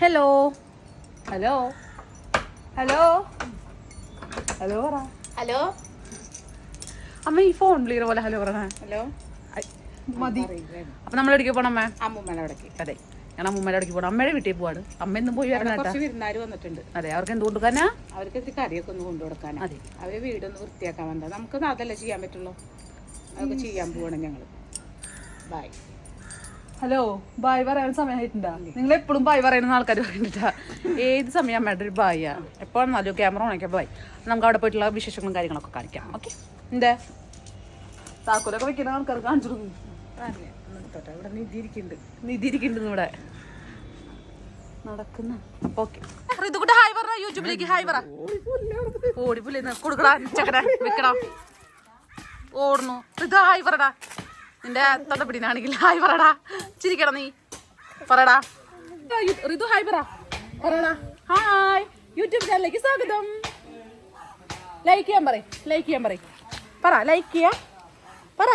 Hello hello hello hello പറ. Hello അമ്മ ഈ ഫോൺ വിളിക്കുന്ന പോലെ ഹലോ പറ ഹലോ മതി. അപ്പൊ നമ്മൾ എവിടേക്ക് പോണ അമ്മ? അമ്മൂമ്മയുടെ അവിടേക്ക്. അതെ. ഞാൻ അമ്മൂമ്മയുടെ അവിടേക്ക് പോണം. അമ്മയുടെ വീട്ടിൽ പോവാണ്. അമ്മ എന്നും പോയി വരണം കുറച്ച് വന്നിട്ടുണ്ട്. അതെ അവർക്ക് എന്ത് കൊടുക്കാനാ അവർക്ക് ഇത്തിരി കറിയൊക്കെ ഒന്ന് കൊണ്ടുകൊടുക്കാനാ അതെ. അവർ വീടൊന്ന് വൃത്തിയാക്കാൻ വേണ്ട നമുക്ക് അതല്ലേ ചെയ്യാൻ പറ്റുള്ളൂ? അതൊക്കെ ചെയ്യാൻ പോവാണ് ഞങ്ങൾ. ബൈ ഹലോ ബായ് പറയാൻ സമയമായിട്ടുണ്ടാ? നിങ്ങൾ എപ്പോഴും ബായ് പറയുന്ന ആൾക്കാർ പറയുന്നിട്ടാ ഏത് സമയം അമ്മയുടെ ഒരു ബായാ എപ്പോഴും നല്ല ക്യാമറ ഓണാക്കിയ ബായ് നമുക്ക് അവിടെ പോയിട്ടുള്ള വിശേഷങ്ങളും കാര്യങ്ങളൊക്കെ കാണിക്കാം. ഓക്കെ എന്താ? താക്കോലൊക്കെ വെക്കുന്ന ആൾക്കാർ കാണിച്ചു ഇവിടെ നിധിയിരിക്കുന്നുണ്ട് നിധിരിക്കുന്നുണ്ട് ഇവിടെ. നടക്കുന്ന. അപ്പൊ ഓക്കെ ഋതുക്കുട്ടി ഹായ് പറ യൂട്യൂബിലേക്ക് ഹായ് പറ. ഓടിപ്പുല്ലേ കൊടുക്കടാ ചക്കട വെക്കടാ. ഓടുന്നു. ഋതു ഹായ് പറടാ. നിന്റെ തൊണ്ടപ്പിടിനാണെങ്കിൽ ഹായ് പറടാ. ചിരിക്കടാ നീ. പറടാ. ഋതു ഹായ് പറ. ഹായ്. യൂട്യൂബ് ചാനലിലേക്ക് സ്വാഗതം. ലൈക്ക് ചെയ്യാൻ പറയും. ലൈക്ക് ചെയ്യാൻ പറയും. പറ ലൈക്ക് ചെയ്യാ. പറ.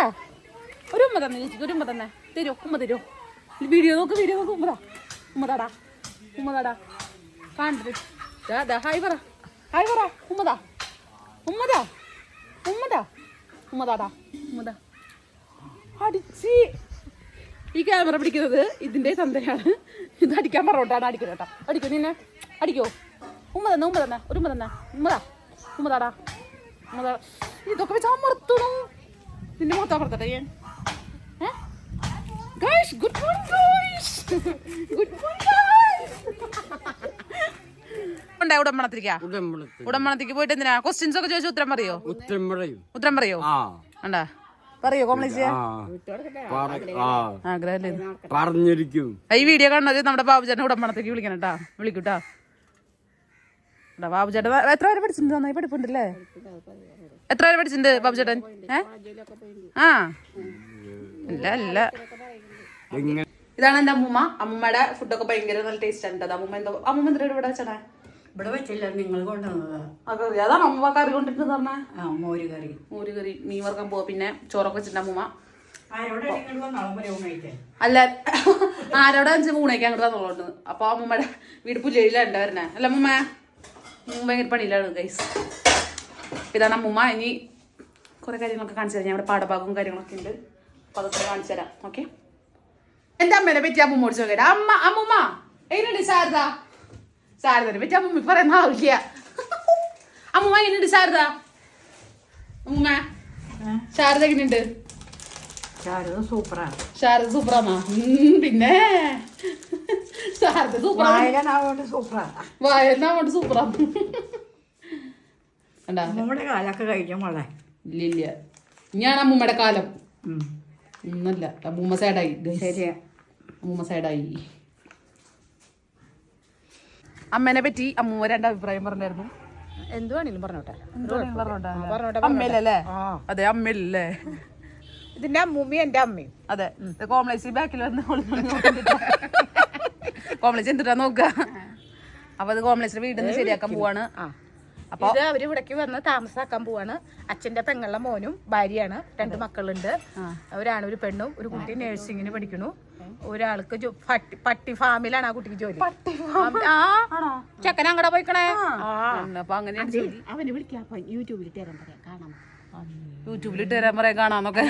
ഒരു ഉമ്മ തന്നെ ചേച്ചിക്ക് ഒരു ഉമ്മ തന്നെ. തരൂ ഉമ്മ തരൂ. വീഡിയോ നോക്ക് വീഡിയോ നോക്ക്. ഉമ്മതാ ഉമ്മതാടാ ഉമ്മതാടാ കാണിട്ട് ഹായ് പറ. ഹായ് പറ. ഉമ്മതാ ഉമ്മതാ ഉമ്മതാ ഉമ്മതാടാ ഉമ്മതാ അടിച്ച്. ഈ ക്യാമറ പിടിക്കുന്നത് ഇതിന്റെ തന്തയാണ്. ഇത് അടിക്കാൻ പറഞ്ഞോട്ടാണ് അടിക്കുന്നത് കേട്ടോ. അടിക്കോ നിന്നെ. അടിക്കോ. ഉമ്മ തന്നെ ഉമ്മ തന്നെ ഒരു ഉമ്മ തന്നെ. ഉമ്മതാ ഉമ്മതാടാ ഉമ്മതാ ഇതൊക്കെ വെച്ച് അമർത്തണു? നിന്റെ മുഖത്ത് അമർത്തട്ടെ ഞാൻ. Guys good morning guys good morning ഉടമ്പണത്തിരിക്കാ ഉടമ്പണത്തേക്ക് പോയിട്ട് എന്തിനാ? ക്വസ്റ്റ്യൻസ് ഒക്കെ ചോദിച്ചു ഉത്തരം പറയോ? ഉത്തരം പറയും. ഉത്തരം പറയോ? ആ. ഉണ്ടാ? പറയോ ആ ആഗ്രഹല്ലേ പറഞ്ഞിരിക്കും. ഈ വീഡിയോ കാണുന്നത് നമ്മുടെ ബാബുചേട്ടൻ ഉടമ്പണത്തേക്ക് വിളിക്കണം കേട്ടാ. വിളിക്കൂട്ടാ ബാബുചേട്ടൻ എത്ര വരെ പഠിച്ചിട്ടുണ്ട്? നന്നായി പഠിപ്പുണ്ടല്ലേ? എത്ര വരെ പഠിച്ചിട്ടുണ്ട് ബാബുചേട്ടൻ? ഏ? ആ. ഇല്ല ഇല്ല. ഇതാണ് എന്റെ അമ്മൂമ്മ. അമ്മൂമ്മയുടെ ഫുഡൊക്കെ ഭയങ്കര നല്ല ടേസ്റ്റ് ആണ് കേട്ടോ അമ്മൂമ്മ എന്തോ അമ്മൂമ്മ എന്തോ ഇവിടെ വെച്ചണേ ഇവിടെ വെച്ചില്ല നിങ്ങൾ കൊണ്ടുവന്നത്. ആ കറി അതാണ് അമ്മ കറി കൊണ്ടിട്ട് പറഞ്ഞേ. ആ മോര് കറി. മോര് കറി മീൻ വറുക്കാൻ പോവാ പിന്നെ ചോറൊക്കെ വെച്ചിട്ടുണ്ട് അമ്മ ആരോടെ നിങ്ങൾ വന്നാളും വരെ കഴിക്കാൻ അല്ല ആരോടെ അഞ്ച് മൂണേക്ക് അങ്ങോട്ട് തന്നോളൂ അപ്പൊ അമ്മമ്മയുടെ വീട് പുല്ലേരിയിലാണ് വരണേ അല്ല അമ്മൂമ്മ ഭയങ്കര പണിയിലാണ് ഗൈസ് ഇതാണ് അമ്മൂമ്മ. ഇനി കുറെ കാര്യങ്ങളൊക്കെ കാണിച്ചു തരാം. ഞാൻ ഇവിടെ പാഠഭാഗവും കാര്യങ്ങളൊക്കെ ഉണ്ട് അപ്പൊ അതൊക്കെ കാണിച്ചു തരാം. ഓക്കെ എന്റെ അമ്മേനെ പറ്റി അമ്മ ഓടിച്ചു നോക്കട്ടെ അമ്മ അമ്മൂമ്മ. എങ്ങനെയുണ്ട് ശാരദ? ശാരദനെ പറ്റി അമ്മൂമ്മ പറയുന്ന ആവില്ല അമ്മൂമ്മ എങ്ങനെയുണ്ട് ശാരദ അമ്മൂമ്മ ശാരദ എങ്ങനെയുണ്ട്? ശാരദ സൂപ്പറാണ്. ശാരദ സൂപ്പറാന്നാ ഉം, പിന്നെ? ശാരദ സൂപ്പറാണ്? സൂപ്പറാണ്. വായന അങ്ങോട്ട് സൂപ്പറാ. കണ്ടാ നമ്മുടെ കാലൊക്കെ കഴിക്കാൻ മോളെ? ഇല്ല ഇല്ല. ഇനിയാണ് അമ്മൂമ്മയുടെ കാലം. ഒന്നല്ല അമ്മൂമ്മ സൈഡായി ശരിയാ. അമ്മൂമ്മ സൈഡായി അമ്മേനെ പറ്റി അമ്മൂമ്മ രണ്ട് അഭിപ്രായം പറഞ്ഞായിരുന്നു. എന്തുവാണേലും പറഞ്ഞോട്ടെ. പറഞ്ഞോട്ടെ. അമ്മയിലല്ലേ അതെ അമ്മയിലല്ലേ ഇതിന്റെ അമ്മൂമ്മയും എന്റെ അമ്മയും. അതെ. കോംപ്ലക്സ് ബാക്കിൽ വന്ന് കോംപ്ലക്സ് എന്തിട്ടാ നോക്കുക അപ്പൊ അത് കോംപ്ലക്സിന്റെ വീട്ടിൽ നിന്ന് ശരിയാക്കാൻ പോവാണ്. അപ്പൊ ഇത് അവർ ഇവിടേക്ക് വന്ന് താമസാക്കാൻ പോവാണ്. അച്ഛന്റെ പെങ്ങളുടെ മോനും ഭാര്യയാണ്. രണ്ട് മക്കളുണ്ട്. ഒരാണ് ഒരു പെണ്ണും ഒരു കുട്ടി നഴ്സിംഗിന് പഠിക്കണു ഒരാൾക്ക് പട്ടി പട്ടി ഫാമിലാണ് ആ കുട്ടിക്ക് ജോലി. ആ ചെക്കൻ അങ്ങടെ പോയിക്കണേ? അപ്പൊ അങ്ങനെയാണ് അവന് വിളിക്കാം യൂട്യൂബിൽ തരാൻ പറയാം. കാണാം. യൂട്യൂബിൽ ഇട്ട് തരാൻ പറയാൻ കാണാന്നൊക്കെ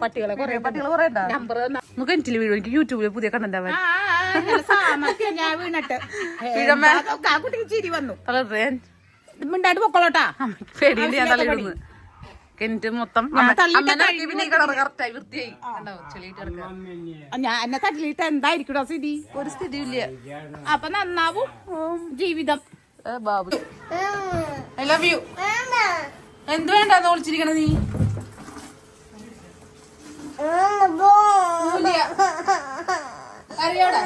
പട്ടികളെ കുറെ പട്ടികളെ കുറെ നമ്പർ നമുക്ക് എനിക്ക് വീഡിയോ എനിക്ക് യൂട്യൂബിൽ പുതിയ കണ്ടന്റ് പൊക്കോളട്ടാ. പേടിയിൽ ഞാൻ കിണറ്റ് മൊത്തം എന്നെ തട്ടിലിട്ട് സ്ഥിതി? ഒരു അപ്പൊ നന്നാവും ജീവിതം. ബാബു. ഐ ലവ് യു എന്ത് വേണ്ട വിളിച്ചിരിക്കണ നീ. കരയോടെ?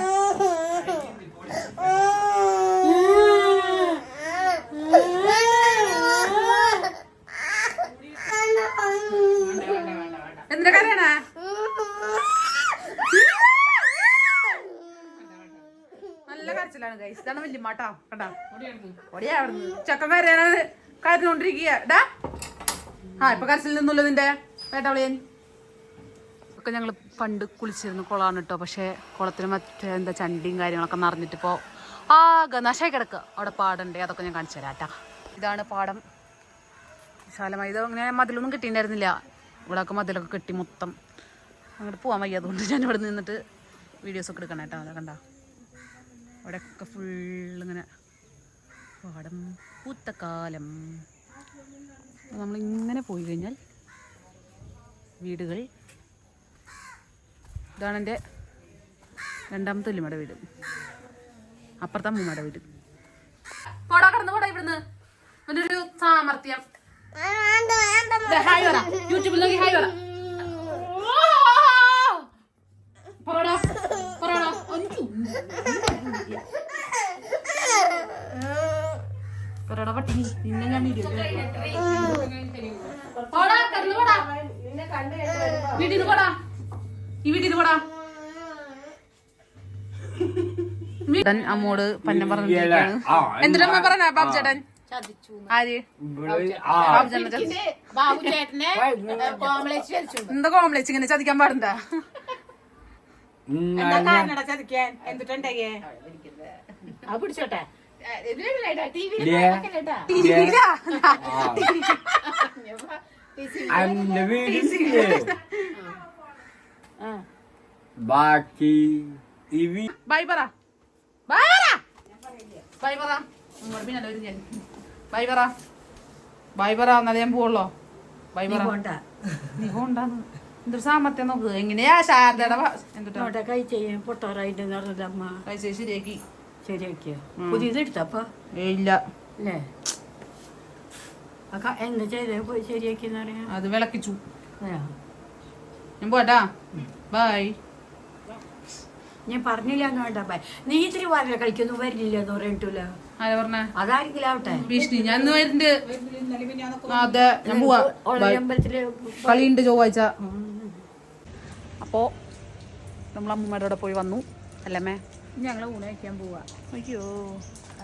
എന്തിനാ കരയണേ നല്ല കരച്ചിലാണ് ഗൈസ് ഇതാണ് വല്യമ്മാട്ടാ കണ്ടാ? ഓടിയാ അവിടുന്ന് ചക്കൻ കരയാനാണ് കരഞ്ഞോണ്ടിരിക്കുക ഡാ. ആ ഇപ്പൊ കരച്ചിൽ നിന്നുല്ലോ നിന്റെ? വേട്ടവളിയൻ. ഒക്കെ ഞങ്ങൾ പണ്ട് കുളിച്ചിരുന്നു കുളമാണ് കേട്ടോ പക്ഷേ കുളത്തിന് മറ്റേ എന്താ ചണ്ടിയും കാര്യങ്ങളൊക്കെ നിറഞ്ഞിട്ട് ഇപ്പോൾ ആകെ നശ കിടക്കുക അവിടെ പാടുണ്ട്. അതൊക്കെ ഞാൻ കാണിച്ചു തരാം ഇതാണ് പാടം. വിശാലമായി. ഇത് അങ്ങനെ മതിലൊന്നും കിട്ടിയിട്ടുണ്ടായിരുന്നില്ല. ഇവിടെയൊക്കെ മതിലൊക്കെ കെട്ടി മൊത്തം അങ്ങോട്ട് പോകാൻ വയ്യ. അതുകൊണ്ട് ഞാൻ ഇവിടെ നിന്നിട്ട് വീഡിയോസ് ഒക്കെ എടുക്കണം കേട്ടോ അതൊക്കെ കണ്ട. അവിടെയൊക്കെ ഫുള്ളിങ്ങനെ പാടം പൂത്തക്കാലം. നമ്മളിങ്ങനെ പോയി കഴിഞ്ഞാൽ വീടുകൾ ഇതാണ് എന്റെ രണ്ടാമത്തെ വല്യമ്മയുടെ വീട്. അപ്പുറത്തെ അമ്മൂമ്മയുടെ വീട്. പോടാ കടന്ന് പോടാ ഇവിടുന്ന്. ഇവന്റെ ഒരു സാമർത്ഥ്യം യൂട്യൂബിൽ നോക്കി ഹായ് പറ പറടാ പറടാ അഞ്ചു പറടാ പട്ടിനി നിന്നെ ഞാൻ വീഡിയോ പോടാ കടന്നു പോടാ വീട്ടിൽ നിന്ന് പോടാ. ഈ വീട്ടിൽ പോടാ. അമ്മോട് പന്നം പറഞ്ഞിരിക്കുകയാണ്. എന്തിനാ എന്തിനമ്മ പറഞ്ഞ ബാബു ചേട്ടൻ? ആര്? എന്താ കോംപ്ലക്സ് ഇങ്ങനെ ചതിക്കാൻ പാടണ്ട? എന്താ കാരണട ചതിക്കാൻ? എന്തിട്ടുണ്ടെങ്കിൽ ആ പിടിച്ചോട്ടെ. ഇല്ലേ? ഇല്ലേ? ആ. അന്റെ വീടില്ലേ ബാക്കി ഇവി വീ ബൈ പറ. ബൈ പറ. ബൈ പറ. ബൈ പറ. ബൈ പറ എന്നാലേ ഞാൻ പോവുള്ളോ? ബൈ പറ. നീ പോണ്ടാന്ന്. എന്തൊരു സാമർത്ഥ്യം നോക്ക്. എങ്ങനെയാ ശാരദയുടെ എന്തുട്ടാ? കൈ ചെയ്യാൻ പൊട്ടാറായിട്ട് അമ്മ. പൈസ ശരിയാക്കി. ശരിയാക്കിയ? പുതിയത് എടുത്തപ്പ ഇല്ല. അല്ലേ? അക്ക എന്താ ചെയ്തേ പോയി ശരിയാക്കിയെന്ന് അത് വിളക്കിച്ചു? ഞാൻ പോട്ടാ ബൈ ഞാൻ പറഞ്ഞില്ല എന്ന് വേണ്ട ബൈ നീ ഇത്തിരി വാര കളിക്കൊന്നും വരില്ല എന്ന് പറഞ്ഞിട്ടില്ല ആരാ പറഞ്ഞ? അതാരെങ്കിലും ആവട്ടെ. ഭീഷണി ഞാൻ ഇന്ന് വരുന്നുണ്ട് ആ, അതെ ഞാൻ പോവാ. കളിയുണ്ട് ചൊവ്വാഴ്ച. നമ്മൾ അമ്മൂമ്മയുടെ പോയി വന്നു അല്ലമ്മേ ഞങ്ങൾ ഊണ് കഴിക്കാൻ പോവാ. അയ്യോ.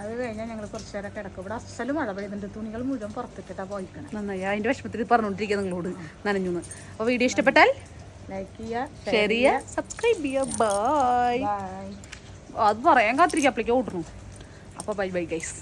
അത് കഴിഞ്ഞാൽ ഞങ്ങൾ കുറച്ചു നേരം കിടക്കും. ഇവിടെ അസൽ മഴ പെയ്യുന്നുണ്ട് തുണികൾ മുഴുവൻ പുറത്തിട്ടിട്ടാ പോയിക്കണം. നന്നായി. അതിന്റെ വിഷമത്തിൽ പറഞ്ഞുകൊണ്ടിരിക്കുക നിങ്ങളോട് നനഞ്ഞു അപ്പോൾ വീഡിയോ ഇഷ്ടപ്പെട്ടാൽ ലൈക്ക് ചെയ്യുക ഷെയർ ചെയ്യുക സബ്സ്ക്രൈബ് ചെയ്യുക ബൈ അത് പറയാൻ കാത്തിരിക്കുക അപ്പോഴേക്കും ഓട്ടണു അപ്പോൾ ബൈ ബൈ ഗൈസ്